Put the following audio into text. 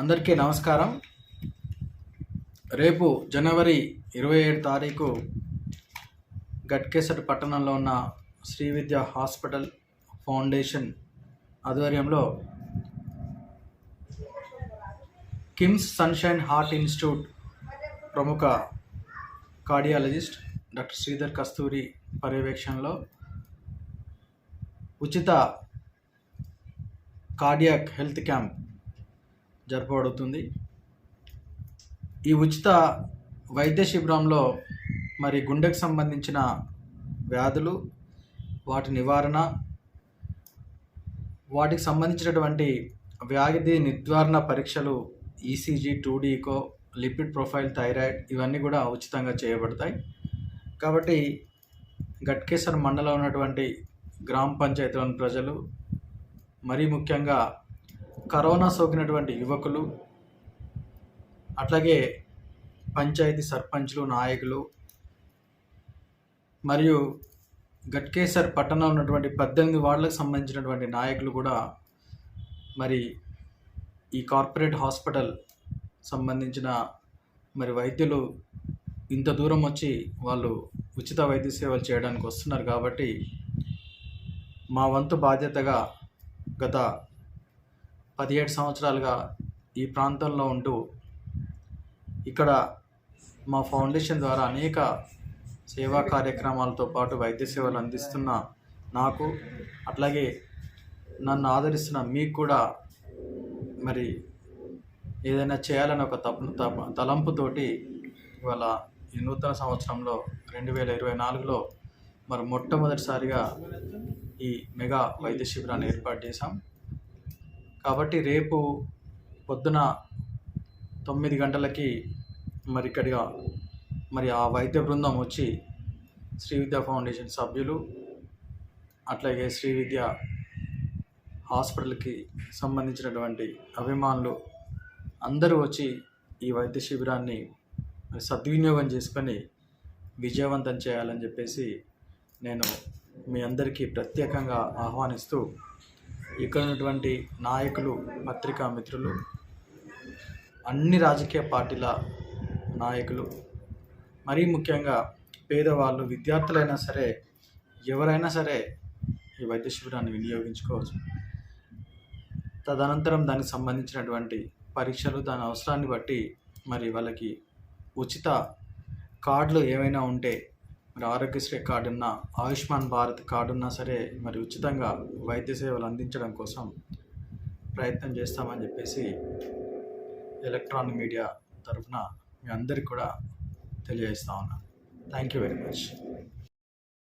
అందరికీ నమస్కారం. రేపు జనవరి ఇరవై ఏడు తారీఖు గట్కేసర్ పట్టణంలో ఉన్న శ్రీ విద్య హాస్పిటల్ ఫౌండేషన్ ఆధ్వర్యంలో కిమ్స్ సన్షైన్ హార్ట్ ఇన్స్టిట్యూట్ ప్రముఖ కార్డియాలజిస్ట్ డాక్టర్ శ్రీధర్ కస్తూరి పర్యవేక్షణలో ఉచిత కార్డియాక్ హెల్త్ క్యాంప్ జరపబడుతుంది. ఈ ఉచిత వైద్య శిబిరంలో మరి గుండెకు సంబంధించిన వ్యాధులు వాటి నివారణ వాటికి సంబంధించినటువంటి వ్యాధి నిర్ధారణ పరీక్షలు ECG two D echo lipid profile thyroid ఇవన్నీ కూడా ఉచితంగా చేయబడతాయి. కాబట్టి గట్కేసర్ మండలం ఉన్నటువంటి గ్రామ పంచాయతీలోని ప్రజలు మరీ ముఖ్యంగా కరోనా సోకినటువంటి యువకులు అట్లాగే పంచాయతీ సర్పంచ్లు నాయకులు మరియు గట్కేసర్ పట్టణంలో ఉన్నటువంటి పద్దెనిమిది వార్డులకు సంబంధించినటువంటి నాయకులు కూడా మరి ఈ కార్పొరేట్ హాస్పిటల్ సంబంధించిన మరి వైద్యులు ఇంత దూరం వచ్చి వాళ్ళు ఉచిత వైద్య సేవలు చేయడానికి వస్తున్నారు కాబట్టి మా వంతు బాధ్యతగా గత పదిహేడు సంవత్సరాలుగా ఈ ప్రాంతంలో ఉంటూ ఇక్కడ మా ఫౌండేషన్ ద్వారా అనేక సేవా కార్యక్రమాలతో పాటు వైద్య సేవలు అందిస్తున్న నాకు అట్లాగే నన్ను ఆదరిస్తున్న మీకు కూడా మరి ఏదైనా చేయాలని ఒక తప తప తలంపుతోటి ఇవాళ ఈ నూతన సంవత్సరంలో రెండు వేల ఇరవై నాలుగులో మరి మొట్టమొదటిసారిగా ఈ మెగా వైద్య శిబిరాన్ని ఏర్పాటు చేశాం. కాబట్టి రేపు పొద్దున తొమ్మిది గంటలకి మరి ఇక్కడిగా మరి ఆ వైద్య బృందం వచ్చి శ్రీ విద్యా ఫౌండేషన్ సభ్యులు అట్లాగే శ్రీ విద్య హాస్పిటల్కి సంబంధించినటువంటి అభిమానులు అందరూ వచ్చి ఈ వైద్య శిబిరాన్ని సద్వినియోగం చేసుకొని విజయవంతం చేయాలని చెప్పేసి నేను మీ అందరికీ ప్రత్యేకంగా ఆహ్వానిస్తూ ఇక్కడ ఉన్నటువంటి నాయకులు పత్రికా మిత్రులు అన్ని రాజకీయ పార్టీల నాయకులు మరీ ముఖ్యంగా పేదవాళ్ళు విద్యార్థులైనా సరే ఎవరైనా సరే ఈ వైద్య శిబిరాన్ని వినియోగించుకోవచ్చు. తదనంతరం దానికి సంబంధించినటువంటి పరీక్షలు దాని అవసరాన్ని బట్టి మరి వాళ్ళకి ఉచిత కార్డులు ఏమైనా ఉంటే మరి ఆరోగ్యశ్రీ కార్డు ఉన్న ఆయుష్మాన్ భారత్ కార్డు ఉన్నా సరే మరి ఉచితంగా వైద్య సేవలు అందించడం కోసం ప్రయత్నం చేస్తామని చెప్పేసి ఎలక్ట్రానిక్ మీడియా తరఫున మీ అందరికి కూడా తెలియజేస్తా ఉన్నాను థ్యాంక్ యూ వెరీ మచ్